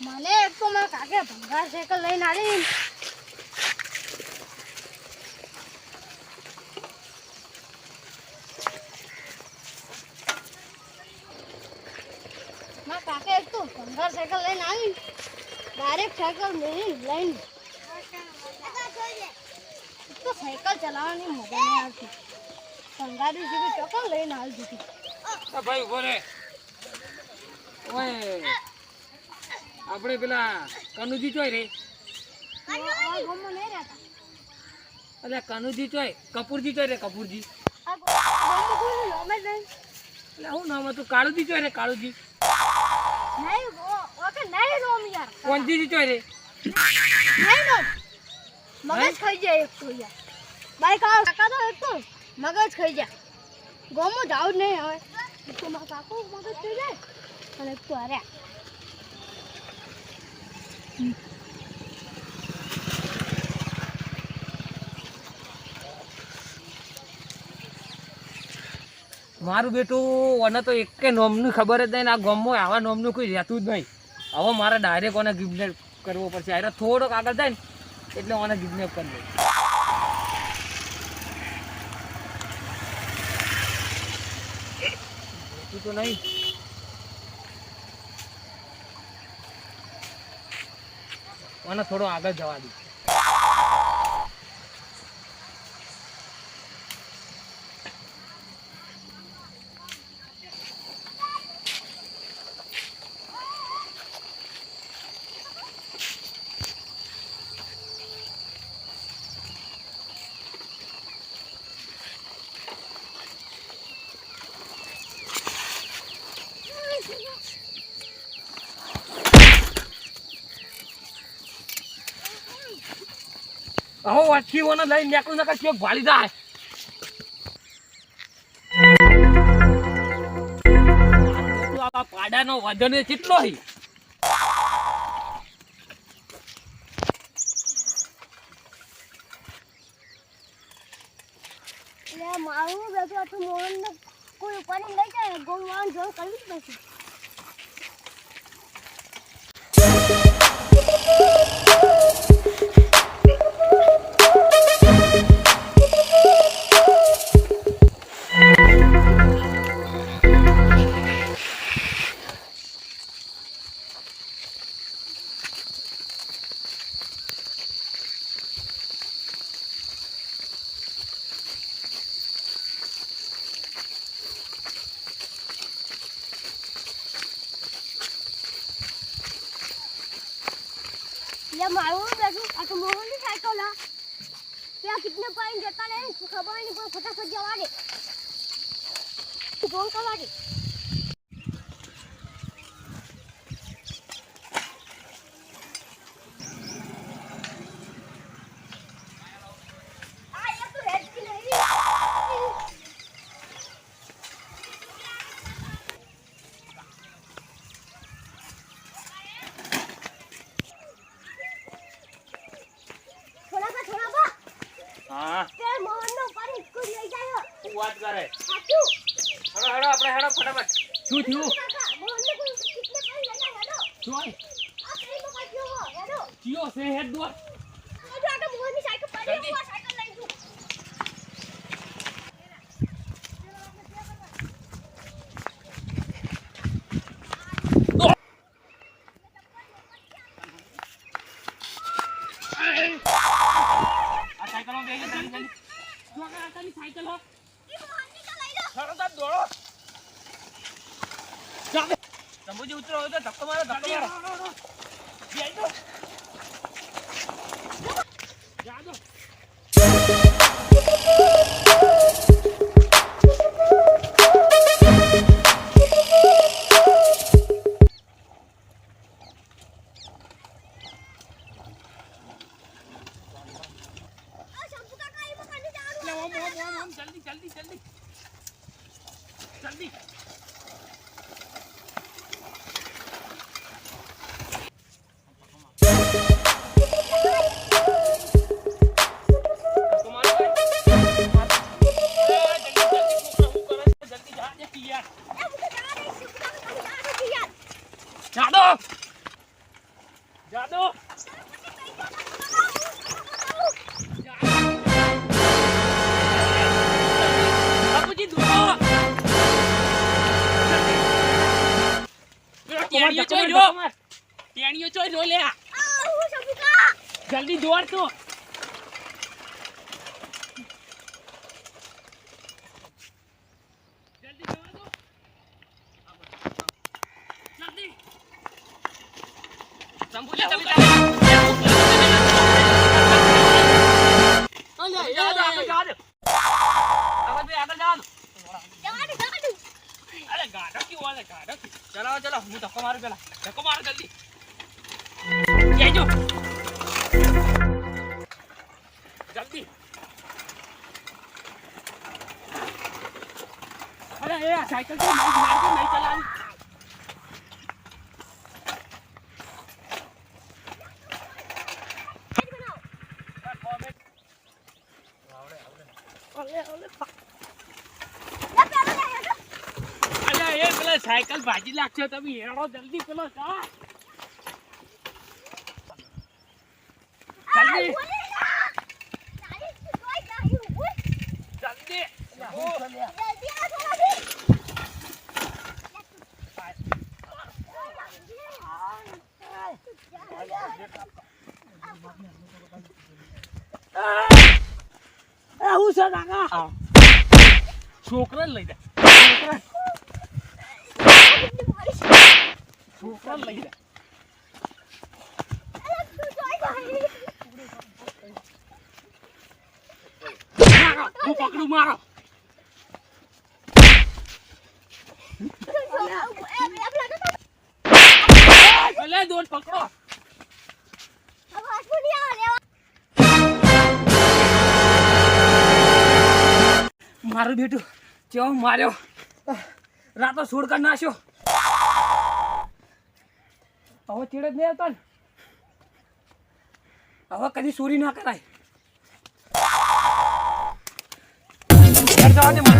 મને એક તો મારા કાકે ભંગાર સાયકલ લઈને આવી મારા કાકે એક તો ભંગાર સાયકલ લઈને આવી ડાયરેક્ટ સાયકલ મેળી લઈને. તો સાયકલ ચલાવવાની મજા નહીં આવતી. ભંગારી જેવી ચોકલ લઈને હાલ દીધી ભાઈ ઊભો રે. ઓય. આપણે પેલા કનુજી ચોય રે. એટલે કનુજી ચોય કપૂરજી ચોય રે કપૂરજી. એટલે હું નામ હતું? કાળુજી ચોય રે કાળુજી. કોંજીજી ચોય રે. મગજ ખાઈ જાય એક તો યાર. બાઈક આવ કાકા તો એક તો. મગજ ખાઈ જાય. ગોમો જાવ જ નહીં હવે. તો મારા કાકો મગજ ખાઈ જાય અને એક અરે મારું બેટું અને તો એકે નોમનું ખબર જ નહીં આ ગામમાં આવા નોમનું કોઈ રહેતું જ નહીં. હવે મારે ડાયરેક્ટ ઓને કિડનેપ કરવો પડશે. અરે થોડોક આગળ જાય ને, એટલે ઓને કિડનેપ કરી દે તું નહીં. મને થોડો આગળ જવા દે. હવે વાંચી ઓને લઈને નીકળું નકર ચોક ભાળી જાય. પાડાનો વજન કેટલો હી. મારું બેઠું આટલું મોહનને કોઈ ઉપાડી લઈ જાય ગોળ વાળા જોર કરવી જ પડશે. એટલે મારું બેઠું? આટલું મોહનની સાયકલ, હા. ત્યાં કિતને પાણી જતા રહે? ને ખબર નહીં પણ ફટાફટ જવા દે. ફોન કરવા દે. આ એક તો હેડકી નહીં થોડા બા થોડા બા હા તે મોહનનો પાણી સ્કૂલ લઈ જાય શું વાત કરે સાચું હેડો હેડો આપણે હેડો ફટાફટ શું થયું કાકા મોહનને કોઈ કિતને પાણી લઈ જાય હેડો શું આ ટ્રેનમાં કાઢ્યો હો હેડો ચિયો છે હેડ દોર આ આટો મોહનની સાયકલ પડી હું આ સાયકલ લઈ જઉં આ સાયકલમાં બેસી જલ્દી જલ્દી જો આ તારી સાયકલ હો ઈ મોહનની તો લઈ જાઓ તરત જ દોડો ચાલે તંબુજી ઉતરો હોય તો ધક્કો મારો ધક્કો મારો. જઈ દો જા જલ્દી જલ્દી. જલ્દી. જો ટેણીઓ ચોય જો લે જલ્દી દોડ તું. જલ્દી હું ધક્કો મારું પેલા ધક્કો મારો જલ્દી જઈજો જલ્દી અરે એ આ સાયકલ તો નહીં મારતો નહીં ચલાવી અરે એ પેલા સાયકલ ભાજી લાગશે તમે હેડો જલ્દી પેલો જા. જલ્દી. જલ્દી. હું છે કાકા? છોકરાને લઈ જા. છોકરાને લઈ જા હું પકડું મારો. ભલે દોડ પકડો. મારું બેટું કેવો માર્યો? રાતો છોડ કરી નાખ્યો હવે ચીડ જ નહીં આવતો ને હવે કદી ચોરી ના કરાય ઘર જવા દે મને.